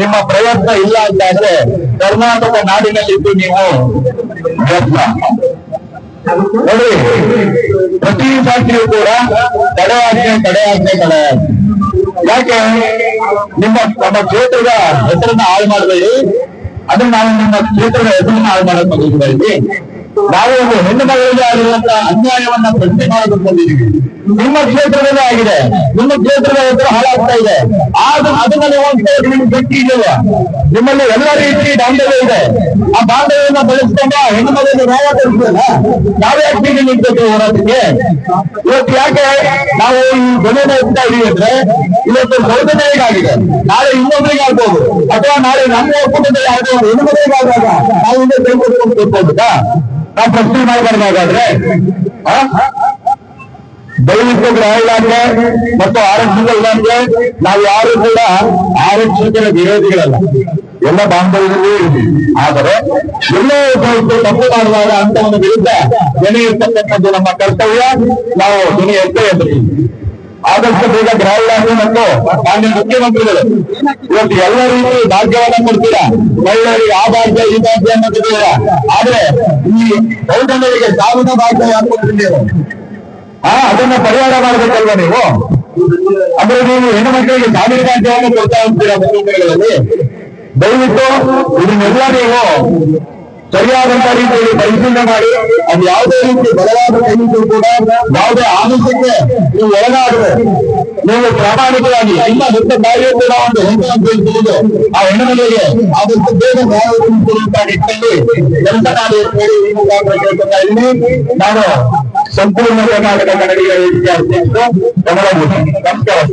ನಿಮ್ಮ ಪ್ರಯತ್ನ ಇಲ್ಲ ಅಂತ ಆದ್ರೆ ಕರ್ನಾಟಕ ನಾಡಿನಲ್ಲಿದ್ದು ನೀವು ವ್ಯರ್ಥ. ನೋಡಿ, ಪ್ರತಿ ಫ್ಯಾಕ್ಟರಿಯು ಕೂಡ ತಡೆ ಆಜ್ಞೆ ತಡೆ ಆಜ್ಞೆ, ತಡೆ ಯಾಕೆ? ನಿಮ್ಮ, ನಮ್ಮ ಕ್ಷೇತ್ರದ ಹೆಸರನ್ನ ಹಾಳು ಮಾಡಬೇಡಿ. ಅದನ್ನ ನಾವು ನಿಮ್ಮ ಕ್ಷೇತ್ರದ ಹೆಸರನ್ನ ಹಾಳು ಮಾಡಕ್ ಬಂದಿದ್ದೀವಿ. ನಾವು ಒಂದು ಹೆಣ್ಣು ಮಗಳಿಗೆ ಆಗಿರುವಂತಹ ಅನ್ಯಾಯವನ್ನ ಪ್ರಶ್ನೆ ಮಾಡಿಕೊಂಡಿದ್ದೀವಿ ನಿಮ್ಮ ಕ್ಷೇತ್ರದಲ್ಲೇ ಆಗಿದೆ. ನಿಮ್ಮ ಕ್ಷೇತ್ರದ ಹೆಸರು ಹಾಳಾಗ್ತಾ ಇದೆ. ಆದ್ರೆ ಅದನ್ನ ನೀವು ನಿಮ್ಗೆ ಗಟ್ಟಿ ಇದೆಯಲ್ಲ ನಿಮ್ಮಲ್ಲಿ ಎಲ್ಲ ರೀತಿ ಬಾಂಧವ್ಯ ಇದೆ. ಆ ಬಾಂಧವೆಯನ್ನ ಬಳಸ್ಕೊಂಡ ಹೆಣ್ಣು ಮಗಳಿಗೆ ನ್ಯಾಯ ನಾವ್ಯಾಕೆ ನಾವೇ ಯಾಕೆ ನಿಂತು ಹೋರಾಟಕ್ಕೆ? ಇವತ್ತು ಯಾಕೆ ನಾವು ಈ ಬೆಲೆನ ಇಡ್ತಾ ಇದೀವಿ ಅಂದ್ರೆ ಇವತ್ತು ಸೌಜನ್ಯಗಾಗಿದೆ ನಾಳೆ ಇನ್ನೊಬ್ಬರಿಗೆ ಆಗ್ಬೋದು ಅಥವಾ ನಾಳೆ ನಮ್ಮ ಒಕ್ಕೂಟದಲ್ಲಿ ಯಾವುದೋ ಒಂದು ಹೆಣ್ಣು ಮಗಳಿಗೆ ಆದಾಗ ನಾವು ಹಿಂದೆ ಕೈ ಕೊಟ್ಕೊಂಡು ಕೂತ್ಕೊಳ್ಬೇಕಾ? ನಾವು ಪ್ರಶ್ನೆ ಮಾಡಬಾರ್ದಾಗಾದ್ರೆ ಆ? ದಯವಿಟ್ಟು ಗೃಹ ಇಲಾಖೆ ಮತ್ತು ಆರಕ್ಷಕ ಇಲಾಖೆ, ನಾವು ಯಾರು ಕೂಡ ಆರಕ್ಷಕರ ವಿರೋಧಿಗಳಲ್ಲ. ಎಲ್ಲ ಬಾಂಧವ್ಯದಲ್ಲಿ ಆದರೆ, ಎಲ್ಲೋ ಉಪಯುಕ್ತ ತಪ್ಪು ಮಾಡುವಾಗ ಅಂತವನ ವಿರುದ್ಧ ಧ್ವನಿ ಇರ್ತಕ್ಕಂಥದ್ದು ನಮ್ಮ ಕರ್ತವ್ಯ. ನಾವು ಧ್ವನಿ ಎತ್ತೇ ಎತ್ತೀವಿ ಆದಷ್ಟು ಬೇಗ ಇಲಾಖೆ ಮತ್ತು ಮಾನ್ಯ ಮುಖ್ಯಮಂತ್ರಿಗಳು ಇವತ್ತು ಎಲ್ಲ ರೀತಿ ಭಾಗ್ಯವನ್ನ ಕೊಡ್ತೀರಾ? ಮಹಿಳೆಯರಿಗೆ ಆ ಭಾಗ್ಯ, ಈ ಭಾಗ್ಯ ಅನ್ನೋದಿಲ್ಲ ಆದ್ರೆ ಈ ಸೌಜನ್ಯರಿಗೆ ಸಾವಿನ ಭಾಗ್ಯ ಯಾಕೆ ಹಾ ನೀವು? ಆ ಅದನ್ನ ಪರಿಹಾರ ಮಾಡ್ಬೇಕಲ್ವಾ ನೀವು? ಅಂದ್ರೆ ನೀವು ಹೆಣ್ಣು ಮಕ್ಕಳಿಗೆ ಸಾವಿರ ಭಾಗ್ಯವನ್ನು ಕೊಡ್ತಾ ಹೋಗ್ತೀರಾ ಮುಖ್ಯಮಂತ್ರಿಗಳಲ್ಲಿ? ದಯವಿಟ್ಟು ಇದನ್ನೆಲ್ಲ ನೀವು ಸರಿಯಾದಂತ ರೀತಿಯಲ್ಲಿ ಪರಿಶೀಲನೆ ಮಾಡಿ, ಅದು ಯಾವುದೇ ರೀತಿ ಬಲವಾದ ಕೈಗೂ ಕೂಡ ಯಾವುದೇ ಆದೇಶಕ್ಕೆ ನೀವು ಒಳಗಾಡದೆ ನೀವು ಪ್ರಾಮಾಣಿಕವಾಗಿ ನಿಮ್ಮ ದೊಡ್ಡ ಬಾಯಿಯೂ ಕೂಡ ಒಂದು ಹೆಣ್ಣು ಹೇಳ್ತಿದ್ದು ಆ ಹೆಣ್ಣು ಮನೆಗೆ ಆದಷ್ಟು ಬೇಗ ನ್ಯಾಯ ಒದಗಿಸುವಂತ ನಿಟ್ಟಿನಲ್ಲಿ ಕೆಲಸ ಮಾಡಿ ಕೇಳ್ತಾ ಇದ್ದೀನಿ. ನಾನು ಸಂಪೂರ್ಣ ಕರ್ನಾಟಕ ಕನ್ನಡಿಗರ ವಿದ್ಯಾರ್ಥಿ ನಮಸ್ಕಾರ